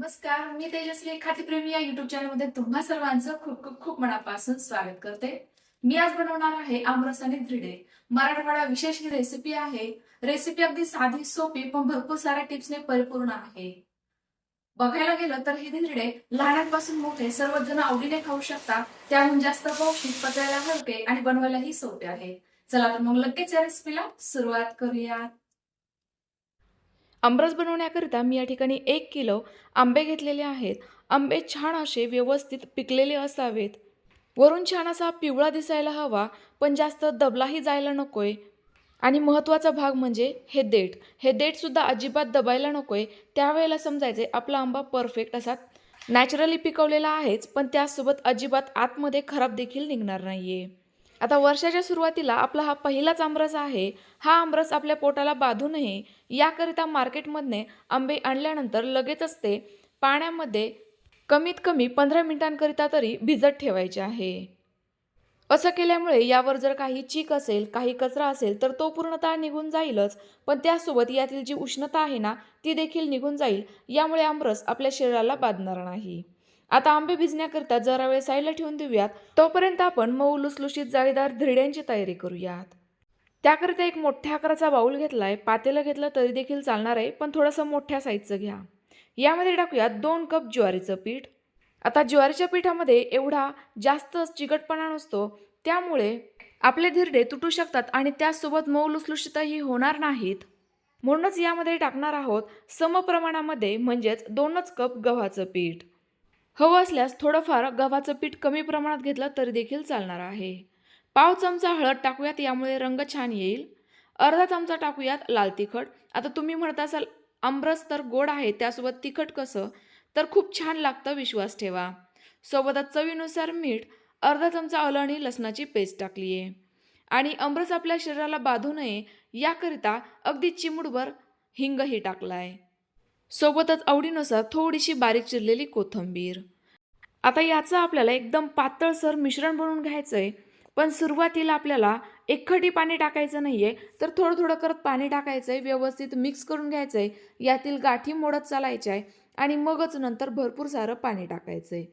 नमस्कार मी तेजस्वी खातीप्रेमी या युट्यूब चॅनलमध्ये तुम्हा सर्वांचं खूप खूप खूप मनापासून स्वागत करते. मी आज बनवणार आहे आमरस आणि धिरडे मराठवाडा विशेष ही रेसिपी आहे. रेसिपी अगदी साधी सोपी पण भरपूर साऱ्या टिप्सने परिपूर्ण आहे. बघायला गेलं तर हे धिरडे लहानांपासून मोठे सर्वजण आवडीने खाऊ शकतात. त्याहून जास्त पौष्टिक पचायला हलके आणि बनवायलाही सोपे आहे. चला तर मग लगेच या रेसिपीला सुरुवात करूयात. आमरस बनवण्याकरिता मी या ठिकाणी एक किलो आंबे घेतलेले आहेत. आंबे छान असे व्यवस्थित पिकलेले असावेत. वरून छान असा पिवळा दिसायला हवा पण जास्त दबलाही जायला नकोय. आणि महत्त्वाचा भाग म्हणजे हे देठ. हे देठसुद्धा अजिबात दबायला नकोय. त्यावेळेला समजायचे आपला आंबा परफेक्ट असा नॅचरली पिकवलेला आहेच पण त्यासोबत अजिबात आतमध्ये खराब देखील निघणार नाहीये. आता वर्षाच्या सुरुवातीला आपला हा पहिलाच आमरस आहे. हा आमरस आपल्या पोटाला बाधू नये. याकरिता मार्केटमधने आंबे आणल्यानंतर लगेचच ते पाण्यामध्ये कमीत कमी पंधरा मिनिटांकरिता तरी भिजत ठेवायचे आहे. असं केल्यामुळे यावर जर काही चीक असेल काही कचरा असेल तर तो पूर्णतः निघून जाईलच. पण त्यासोबत यातील जी उष्णता आहे ना ती देखील निघून जाईल. यामुळे आमरस आपल्या शरीराला बाधणार नाही. आता आंबे भिजण्याकरिता जरा वेळ साईडला ठेवून देऊयात. तोपर्यंत आपण मऊ लुसलुशीत जाळीदार धिरड्यांची तयारी करूयात. त्याकरिता एक मोठ्या आकाराचा बाऊल घेतला आहे पातेलं घेतलं तरी देखील चालणार आहे पण थोडंसं मोठ्या साईजचं घ्या. यामध्ये टाकूया दोन कप ज्वारीचं पीठ. आता ज्वारीच्या पिठामध्ये एवढा जास्त चिकटपणा नसतो त्यामुळे आपले धिरडे तुटू शकतात आणि त्यासोबत मऊ लुसलुशीतही होणार नाहीत. म्हणूनच यामध्ये टाकणार आहोत समप्रमाणामध्ये म्हणजेच दोनच कप गव्हाचं पीठ. हवं असल्यास थोडंफार गव्हाचं पीठ कमी प्रमाणात घेतलं तरी देखील चालणार आहे. पाव चमचा हळद टाकूयात यामुळे रंग छान येईल. अर्धा चमचा टाकूयात लाल तिखट. आता तुम्ही म्हणत असाल आमरस तर गोड आहे त्यासोबत तिखट कसं? तर खूप छान लागतं विश्वास ठेवा. सोबतच चवीनुसार मीठ अर्धा चमचा अलणी लसणाची पेस्ट टाकली आहे आणि आमरस आपल्या शरीराला बाधू नये याकरिता अगदी चिमूटभर हिंगही टाकला आहे सोबतच आवडीनुसार थोडीशी बारीक चिरलेली कोथिंबीर. आता याचं आपल्याला एकदम पातळसर मिश्रण बनवून घ्यायचं आहे पण सुरुवातीला आपल्याला एकखटी पाणी टाकायचं नाही आहे तर थोडं थोडं करत पाणी टाकायचं आहे व्यवस्थित मिक्स करून घ्यायचं आहे यातील गाठी मोडत चालायच्या आहे आणि मगच नंतर भरपूर सारं पाणी टाकायचं आहे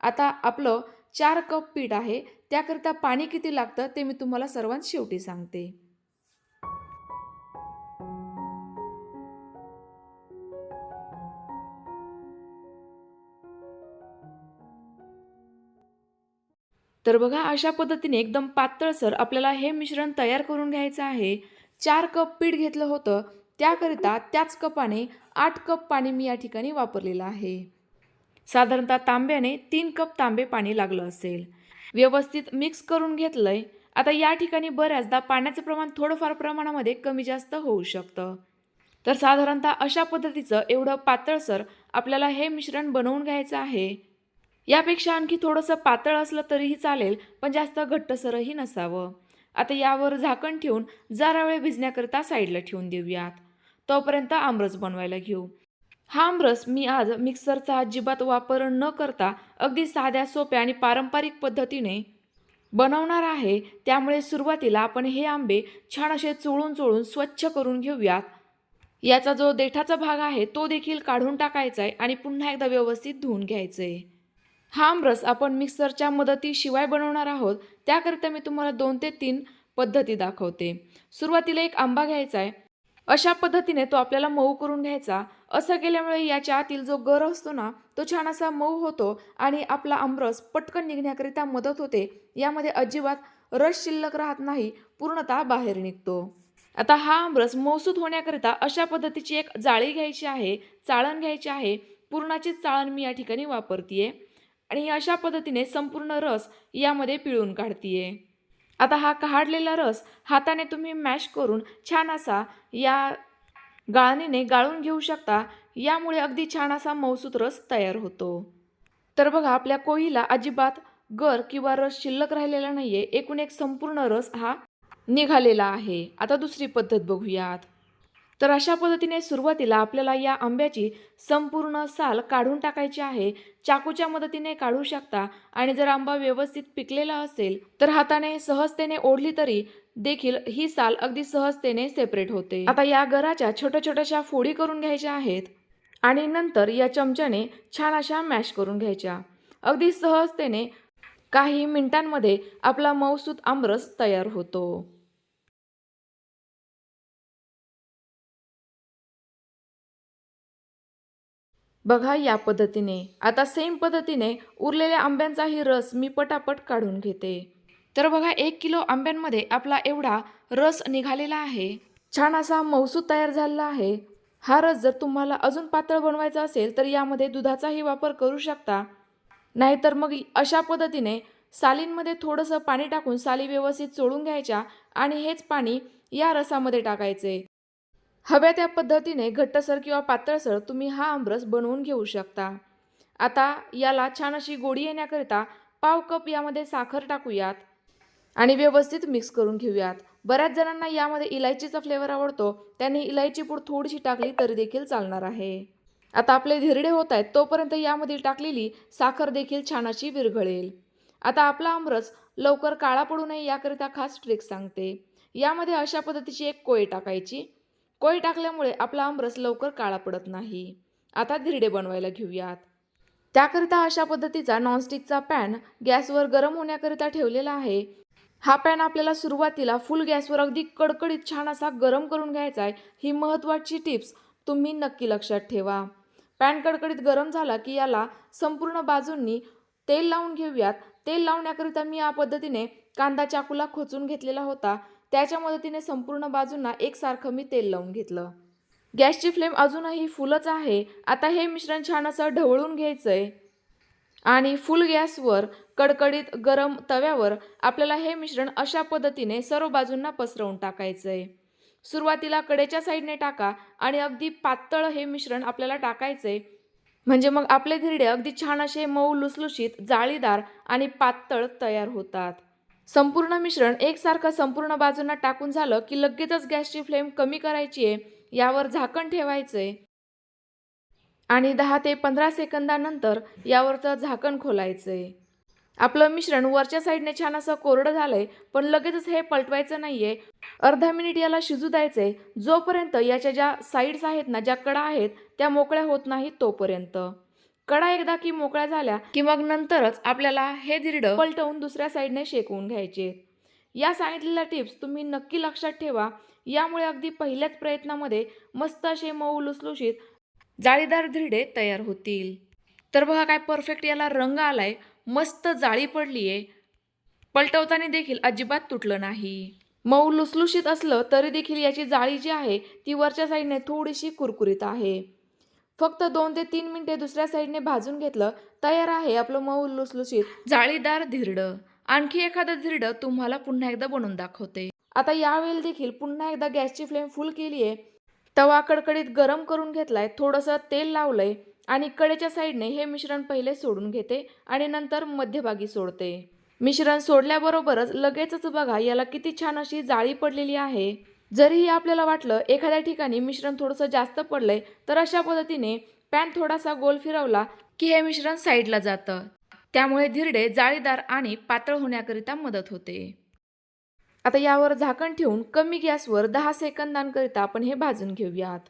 आता आपलं चार कप पीठ आहे त्याकरिता पाणी किती लागतं ते मी तुम्हाला सर्वांत शेवटी सांगते. तर बघा अशा पद्धतीने एकदम पातळसर आपल्याला हे मिश्रण तयार करून घ्यायचं आहे. चार कप पीठ घेतलं होतं. त्याकरिता त्याच कपाने आठ कप पाणी मी या ठिकाणी वापरलेलं आहे. साधारणतः तांब्याने तीन कप तांबे पाणी लागलं असेल. व्यवस्थित मिक्स करून घेतलंय. आता या ठिकाणी बऱ्याचदा पाण्याचं प्रमाण थोडंफार प्रमाणामध्ये कमी जास्त होऊ शकतं. तर साधारणतः अशा पद्धतीचं एवढं पातळसर आपल्याला हे मिश्रण बनवून घ्यायचं आहे. यापेक्षा आणखी थोडंसं पातळ असलं तरीही चालेल पण जास्त घट्टसरही नसावं. आता यावर झाकण ठेवून जरा वेळ भिजण्याकरिता साईडला ठेवून देऊयात. तोपर्यंत आमरस बनवायला घेऊ. हा आमरस मी आज मिक्सरचा अजिबात वापर न करता अगदी साध्या सोप्या आणि पारंपरिक पद्धतीने बनवणार आहे. त्यामुळे सुरुवातीला आपण हे आंबे छान असे चोळून चोळून स्वच्छ करून घेऊयात. याचा जो देठाचा भाग आहे तो देखील काढून टाकायचा आहे आणि पुन्हा एकदा व्यवस्थित धुवून घ्यायचं. आहे हा आमरस आपण मिक्सरच्या मदतीशिवाय बनवणार आहोत. त्याकरिता मी तुम्हाला दोन ते तीन पद्धती दाखवते. सुरुवातीला एक आंबा घ्यायचा आहे. अशा पद्धतीने तो आपल्याला मऊ करून घ्यायचा. असं केल्यामुळे याच्या आतील जो गर असतो ना तो छान असा मऊ होतो आणि आपला आमरस पटकन निघण्याकरिता मदत होते. यामध्ये अजिबात रस शिल्लक राहत नाही पूर्णतः बाहेर निघतो. आता हा आमरस मौसूद होण्याकरिता अशा पद्धतीची एक जाळी घ्यायची आहे चाळण घ्यायची आहे. पूर्णाचीच चाळण मी या ठिकाणी वापरतीये. आणि अशा पद्धतीने संपूर्ण रस यामध्ये पिळून काढतीये. आता हा काढलेला रस हाताने तुम्ही मॅश करून छान असा या गाळणीने गाळून घेऊ शकता. यामुळे अगदी छान असा मौसूद रस तयार होतो. तर बघा आपल्या कोळीला अजिबात गर किंवा रस शिल्लक राहिलेला नाहीये. एकूण एक संपूर्ण रस हा निघालेला आहे. आता दुसरी पद्धत बघूयात. तर अशा पद्धतीने सुरुवातीला आपल्याला या आंब्याची संपूर्ण साल काढून टाकायची आहे. चाकूच्या मदतीने काढू शकता आणि जर आंबा व्यवस्थित पिकलेला असेल तर हाताने सहजतेने ओढली तरी देखील ही साल अगदी सहजतेने सेपरेट होते. आता या गराच्या छोट्या छोट्याशा फोडी करून घ्यायच्या आहेत आणि नंतर या चमच्याने छान अशा मॅश करून घ्यायच्या. अगदी सहजतेने काही मिनिटांमध्ये आपला मौसूद आमरस तयार होतो. बघा या पद्धतीने. आता सेम पद्धतीने उरलेल्या आंब्यांचाही रस मी पटापट काढून घेते. तर बघा एक किलो आंब्यांमध्ये आपला एवढा रस निघालेला आहे. छान असा मौसूद तयार झालेला आहे. हा रस जर तुम्हाला अजून पातळ बनवायचा असेल तर यामध्ये दुधाचाही वापर करू शकता. नाहीतर मग अशा पद्धतीने सालींमध्ये थोडंसं पाणी टाकून साली व्यवस्थित चोळून घ्यायच्या आणि हेच पाणी या रसामध्ये टाकायचे. हव्या त्या पद्धतीने घट्टसर किंवा पातळसर तुम्ही हा आमरस बनवून घेऊ शकता. आता याला छान अशी गोडी येण्याकरिता पाव कप यामध्ये साखर टाकूयात आणि व्यवस्थित मिक्स करून घेऊयात. बऱ्याच जणांना यामध्ये इलायचीचा फ्लेवर आवडतो. त्यांनी इलायची पूड थोडीशी टाकली तरी देखील चालणार आहे. आता आपले धिरडे होत आहेत तोपर्यंत यामध्ये टाकलेली साखर देखील छान अशी विरघळेल. आता आपला आमरस लवकर काळा पडू नये याकरिता खास ट्रिक सांगते. यामध्ये अशा पद्धतीची एक कोळी टाकायची. कोळी टाकल्यामुळे आपला आमरस लवकर काळा पडत नाही. आता धिरडे बनवायला घेऊयात. त्याकरिता अशा पद्धतीचा नॉनस्टिकचा पॅन गॅसवर गरम होण्याकरिता ठेवलेला आहे. हा पॅन आपल्याला सुरुवातीला फुल गॅसवर अगदी कडकडीत छान असा गरम करून घ्यायचा आहे ही महत्त्वाची टिप्स तुम्ही नक्की लक्षात ठेवा. पॅन कडकडीत गरम झाला की याला संपूर्ण बाजूंनी तेल लावून घेऊयात. तेल लावण्याकरिता मी या पद्धतीने कांदा चाकूला खोचून घेतलेला होता. त्याच्या मदतीने संपूर्ण बाजूंना एकसारखं मी तेल लावून घेतलं. गॅसची फ्लेम अजूनही फुलच आहे. आता हे मिश्रण छान असं ढवळून घ्यायचं आहे आणि फुल गॅसवर कडकडीत गरम तव्यावर आपल्याला हे मिश्रण अशा पद्धतीने सर्व बाजूंना पसरवून टाकायचं आहे सुरुवातीला कडेच्या साईडने टाका आणि अगदी पातळ हे मिश्रण आपल्याला टाकायचं आहे म्हणजे मग आपले धिरडे अगदी छान असे मऊ लुसलुशीत जाळीदार आणि पातळ तयार होतात. संपूर्ण मिश्रण एकसारखं संपूर्ण बाजूंना टाकून झालं की लगेचच गॅसची फ्लेम कमी करायची आहे यावर झाकण ठेवायचं आहे. आणि दहा ते पंधरा सेकंदानंतर यावरचं झाकण खोलायचं आहे. आपलं मिश्रण वरच्या साईडने छान असं कोरडं झालंय पण लगेचच हे पलटवायचं नाहीये. अर्धा मिनिट याला शिजू द्यायचंय. जोपर्यंत याच्या ज्या साईड्स आहेत ना ज्या कडा आहेत त्या मोकळ्या होत नाहीत तोपर्यंत. कडा एकदा की मोकळ्या झाल्या की मग नंतरच आपल्याला हे धिरडं पलटवून दुसऱ्या साईडने शेकवून घ्यायचे. या सांगितलेल्या टिप्स तुम्ही नक्की लक्षात ठेवा. यामुळे अगदी पहिल्याच प्रयत्नामध्ये मस्त असे मऊ लुसलुशीत जाळीदार धिरडे तयार होतील. तर बघा काय परफेक्ट याला रंग आलाय. मस्त जाळी पडली आहे पलटवताना देखील अजिबात तुटलं नाही. मऊ लुसलुशीत असलं तरी देखील याची जाळी जी आहे ती वरच्या साईडने थोडीशी कुरकुरीत आहे. फक्त दोन ते तीन मिनिटे दुसऱ्या साईडने भाजून घेतलं तयार आहे आपलं मऊ लुसलुशीत. जाळीदार धिरडं. आणखी एखादं धिरडं तुम्हाला पुन्हा एकदा बनवून दाखवते. आता यावेळी देखील पुन्हा एकदा गॅसची फ्लेम फुल केली आहे तवा कडकडीत गरम करून घेतलाय थोडंसं तेल लावलंय आणि कडेच्या साईडने हे मिश्रण पहिले सोडून घेते आणि नंतर मध्यभागी सोडते. मिश्रण सोडल्याबरोबरच लगेचच बघा याला किती छान अशी जाळी पडलेली आहे. जरीही आपल्याला वाटलं एखाद्या ठिकाणी मिश्रण थोडंसं जास्त पडलंय तर अशा पद्धतीने पॅन थोडासा गोल फिरवला की हे मिश्रण साईडला जातं. त्यामुळे धिरडे जाळीदार आणि पातळ होण्याकरिता मदत होते. आता यावर झाकण ठेवून कमी गॅसवर दहा सेकंदांकरिता आपण हे भाजून घेऊयात.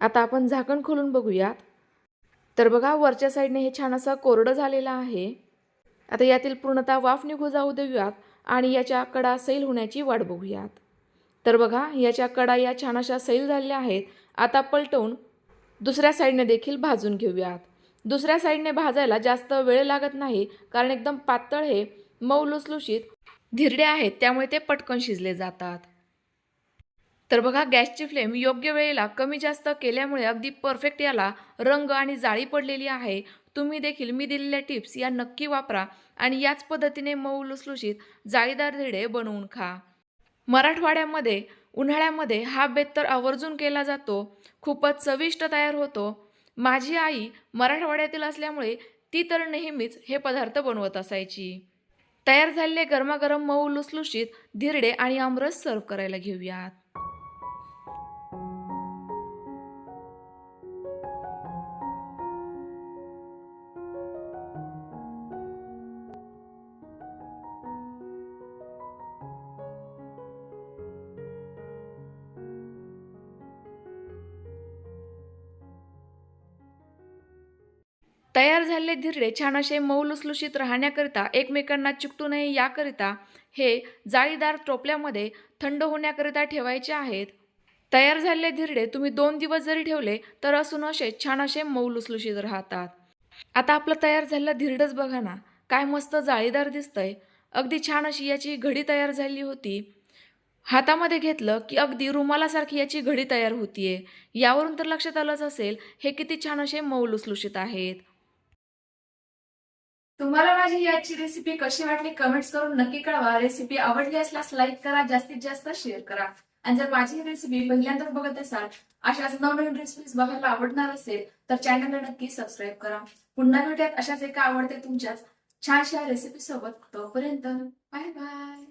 आता आपण झाकण खोलून बघूयात. तर बघा वरच्या साईडने हे छान असं कोरडं झालेलं आहे. आता यातील पूर्णतः वाफ निघू जाऊ देऊयात आणि याच्या कडा सैल होण्याची वाट बघूयात. तर बघा याच्या कडा या छान अशा सैल झालेल्या आहेत. आता पलटवून दुसऱ्या साईडने देखील भाजून घेऊयात. दुसऱ्या साईडने भाजायला जास्त वेळ लागत नाही कारण एकदम पातळ हे मऊ लुसलुशीत धिरडे आहेत त्यामुळे ते पटकन शिजले जातात. तर बघा गॅसची फ्लेम योग्य वेळेला कमी जास्त केल्यामुळे अगदी परफेक्ट याला रंग आणि जाळी पडलेली आहे. तुम्ही देखील मी दिलेल्या टिप्स या नक्की वापरा आणि याच पद्धतीने मऊ लुसलुशीत जाळीदार धिरडे बनवून खा. मराठवाड्यामध्ये उन्हाळ्यामध्ये हा बेत तर आवर्जून केला जातो खूपच चविष्ट तयार होतो. माझी आई मराठवाड्यातील असल्यामुळे ती तर नेहमीच हे पदार्थ बनवत असायची. तयार झालेले गरमागरम मऊ लुसलुशीत धिरडे आणि आमरस सर्व करायला घेऊयात. तयार झालेले धिरडे छान असे मऊ लुसलुशीत राहण्याकरिता एकमेकांना चिकटू नये याकरिता हे जाळीदार टोपल्यामध्ये थंड होण्याकरिता ठेवायचे आहेत. तयार झालेले धिरडे तुम्ही दोन दिवस जरी ठेवले तर असून असे छान असे मऊ लुसलुशीत राहतात. आता आपलं तयार झालेलं धिरडच बघा ना काय मस्त जाळीदार दिसतंय. अगदी छान अशी याची घडी तयार झाली होती. हातामध्ये घेतलं की अगदी रुमालासारखी याची घडी तयार होतीये. यावरून तर लक्षात आलंच असेल हे किती छान असे मऊ आहेत. तुम्हाला माझी याची रेसिपी कशी वाटली कमेंट्स करून नक्की कळवा. रेसिपी आवडली असल्यास लाईक करा जास्तीत जास्त शेअर करा. आणि जर माझी रेसिपी पहिल्यांदाच बघत असाल अशाच नवनवीन रेसिपीज बघायला आवडणार असेल तर चॅनलला नक्की सबस्क्राईब करा. पुन्हा भेटूयात अशाच एका आवडते तुमच्याच छानशा रेसिपी सोबत. तोपर्यंत बाय बाय